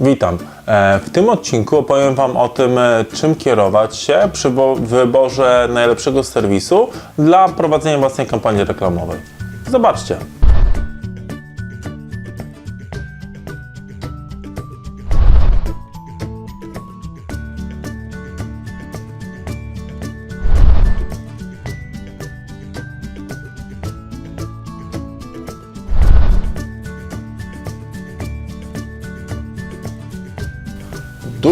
Witam. E, W tym odcinku opowiem Wam o tym, e, czym kierować się przy wyborze najlepszego serwisu dla prowadzenia własnej kampanii reklamowej. Zobaczcie.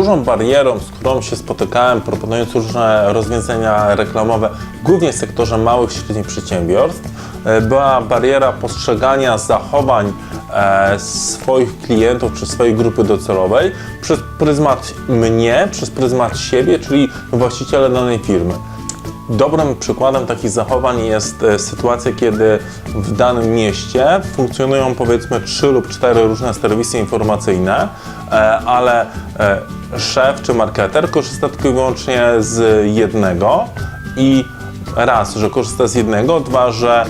Dużą barierą, z którą się spotykałem, proponując różne rozwiązania reklamowe, głównie w sektorze małych i średnich przedsiębiorstw, e, była bariera postrzegania zachowań e, swoich klientów czy swojej grupy docelowej przez pryzmat mnie, przez pryzmat siebie, czyli właściciela danej firmy. Dobrym przykładem takich zachowań jest e, sytuacja, kiedy w danym mieście funkcjonują powiedzmy trzy lub cztery różne serwisy informacyjne, e, ale e, szef czy marketer korzysta tylko i wyłącznie z jednego i raz, że korzysta z jednego, dwa, że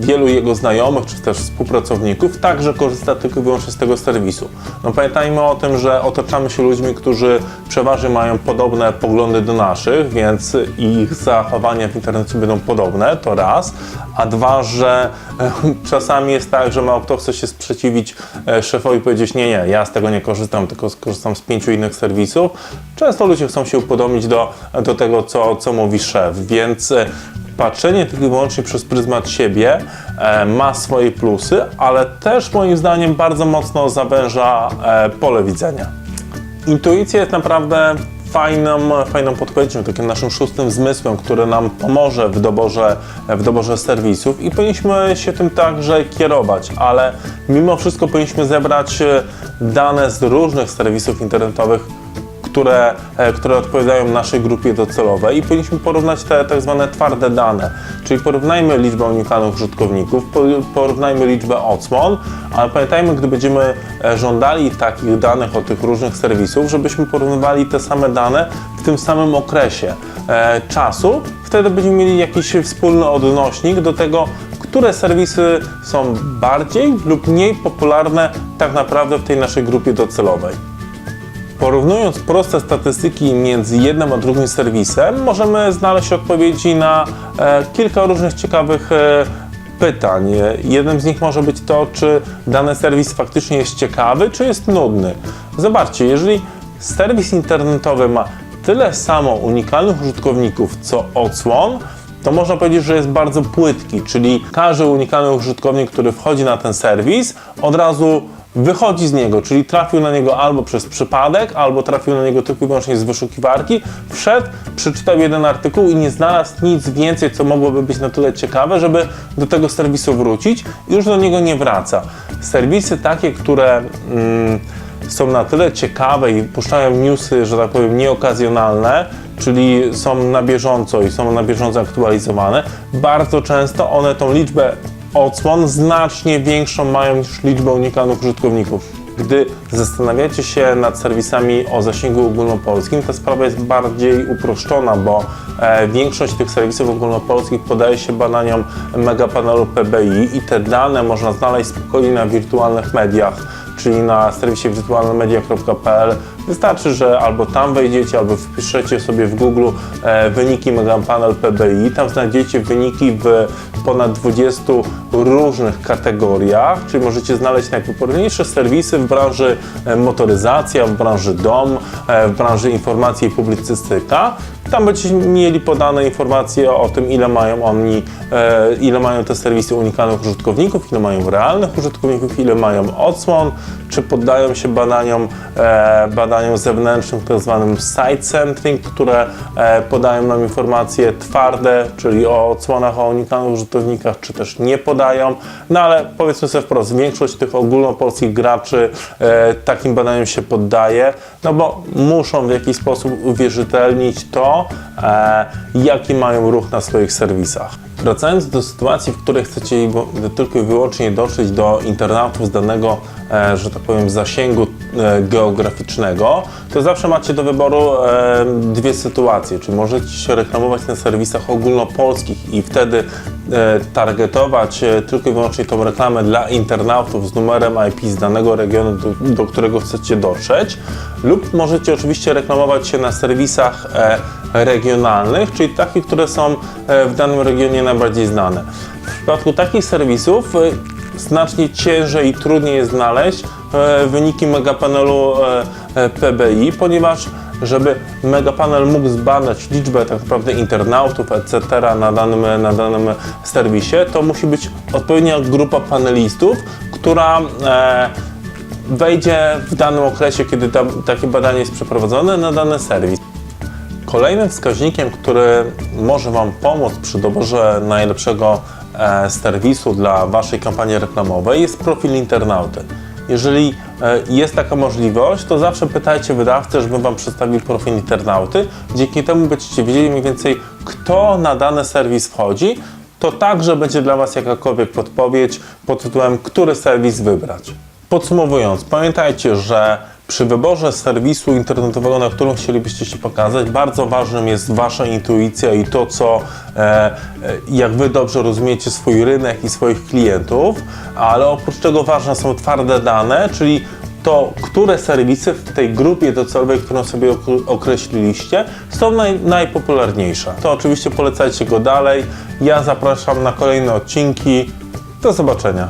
wielu jego znajomych czy też współpracowników także korzysta tylko i wyłącznie z tego serwisu. No pamiętajmy o tym, że otaczamy się ludźmi, którzy przeważnie mają podobne poglądy do naszych, więc ich zachowania w internecie będą podobne, to raz, a dwa, że e, czasami jest tak, że mało kto chce się sprzeciwić e, szefowi i powiedzieć nie, nie, ja z tego nie korzystam, tylko skorzystam z pięciu innych serwisów. Często ludzie chcą się upodobnić do, do tego, co, co mówi szef, więc e, patrzenie tylko i wyłącznie przez pryzmat siebie e, ma swoje plusy, ale też moim zdaniem bardzo mocno zawęża e, pole widzenia. Intuicja jest naprawdę fajną, fajną podpowiedzią, takim naszym szóstym zmysłem, który nam pomoże w doborze, w doborze serwisów i powinniśmy się tym także kierować, ale mimo wszystko powinniśmy zebrać e, dane z różnych serwisów internetowych, które, e, które odpowiadają naszej grupie docelowej i powinniśmy porównać te tak zwane twarde dane, czyli porównajmy liczbę unikalnych użytkowników, po- porównajmy liczbę odsłon, ale pamiętajmy, gdy będziemy e, żądali takich danych od tych różnych serwisów, żebyśmy porównywali te same dane w tym samym okresie e, czasu, wtedy będziemy mieli jakiś wspólny odnośnik do tego, które serwisy są bardziej lub mniej popularne tak naprawdę w tej naszej grupie docelowej. Porównując proste statystyki między jednym a drugim serwisem, możemy znaleźć odpowiedzi na e, kilka różnych ciekawych e, pytań. Jednym z nich może być to, czy dany serwis faktycznie jest ciekawy, czy jest nudny. Zobaczcie, jeżeli serwis internetowy ma tyle samo unikalnych użytkowników, co odsłon, to można powiedzieć, że jest bardzo płytki, czyli każdy unikalny użytkownik, który wchodzi na ten serwis, od razu wychodzi z niego, czyli trafił na niego albo przez przypadek, albo trafił na niego tylko i wyłącznie z wyszukiwarki, wszedł, przeczytał jeden artykuł i nie znalazł nic więcej, co mogłoby być na tyle ciekawe, żeby do tego serwisu wrócić i już do niego nie wraca. Serwisy takie, które mm, są na tyle ciekawe i puszczają newsy, że tak powiem, nieokazjonalne, czyli są na bieżąco i są na bieżąco aktualizowane, bardzo często one tą liczbę odsłon znacznie większą mają niż liczbę unikalnych użytkowników. Gdy zastanawiacie się nad serwisami o zasięgu ogólnopolskim, ta sprawa jest bardziej uproszczona, bo e, większość tych serwisów ogólnopolskich podaje się badaniom megapanelu PBI i te dane można znaleźć spokojnie na wirtualnych mediach czyli na serwisie wirtualnemedia.pl. Wystarczy, że albo tam wejdziecie, albo wpiszecie sobie w Google e, wyniki Megapanel PBI. Tam znajdziecie wyniki w ponad 20 różnych kategoriach, czyli możecie znaleźć najpopularniejsze serwisy w branży e, motoryzacja, w branży dom, e, w branży informacji i publicystyka. Tam będziecie mieli podane informacje o tym, ile mają oni, e, ile mają te serwisy unikalnych użytkowników, ile mają realnych użytkowników, ile mają odsłon, czy poddają się badaniom, e, badaniom zewnętrznym, tak zwanym site centering, które e, podają nam informacje twarde, czyli o odsłonach, o unikalnych użytkownikach, czy też nie podają. No ale powiedzmy sobie wprost, większość tych ogólnopolskich graczy takim badaniom się poddaje, no bo muszą w jakiś sposób uwierzytelnić to, e, jaki mają ruch na swoich serwisach. Wracając do sytuacji, w której chcecie tylko i wyłącznie dotrzeć do internautów z danego, e, że tak powiem, zasięgu e, geograficznego, to zawsze macie do wyboru e, dwie sytuacje. Czy możecie się reklamować na serwisach ogólnopolskich i wtedy targetować e, tylko i wyłącznie tą reklamę dla internautów z numerem IP z danego regionu, do, do którego chcecie dotrzeć, lub możecie oczywiście reklamować się na serwisach e, regionalnych, czyli takich, które są e, w danym regionie najbardziej znane. W przypadku takich serwisów e, znacznie ciężej i trudniej jest znaleźć e, wyniki megapanelu e, e, PBI, ponieważ żeby megapanel mógł zbadać liczbę tak naprawdę internautów, etc. na danym, na danym serwisie, to musi być odpowiednia grupa panelistów, która e, wejdzie w danym okresie, kiedy tam, takie badanie jest przeprowadzone na dany serwis. Kolejnym wskaźnikiem, który może Wam pomóc przy doborze najlepszego e, serwisu dla Waszej kampanii reklamowej jest profil internauty. Jeżeli e, jest taka możliwość, to zawsze pytajcie wydawcę, żeby Wam przedstawił profil internauty. Dzięki temu będziecie wiedzieli mniej więcej, kto na dany serwis wchodzi. To także będzie dla Was jakakolwiek podpowiedź pod tytułem, który serwis wybrać. Podsumowując, pamiętajcie, że przy wyborze serwisu internetowego, na którym chcielibyście się pokazać, bardzo ważnym jest Wasza intuicja i to, co, e, e, jak Wy dobrze rozumiecie swój rynek i swoich klientów, ale oprócz tego ważne są twarde dane, czyli to, które serwisy w tej grupie docelowej, którą sobie ok- określiliście, są naj, najpopularniejsze. To oczywiście polecajcie go dalej. Ja zapraszam na kolejne odcinki. Do zobaczenia.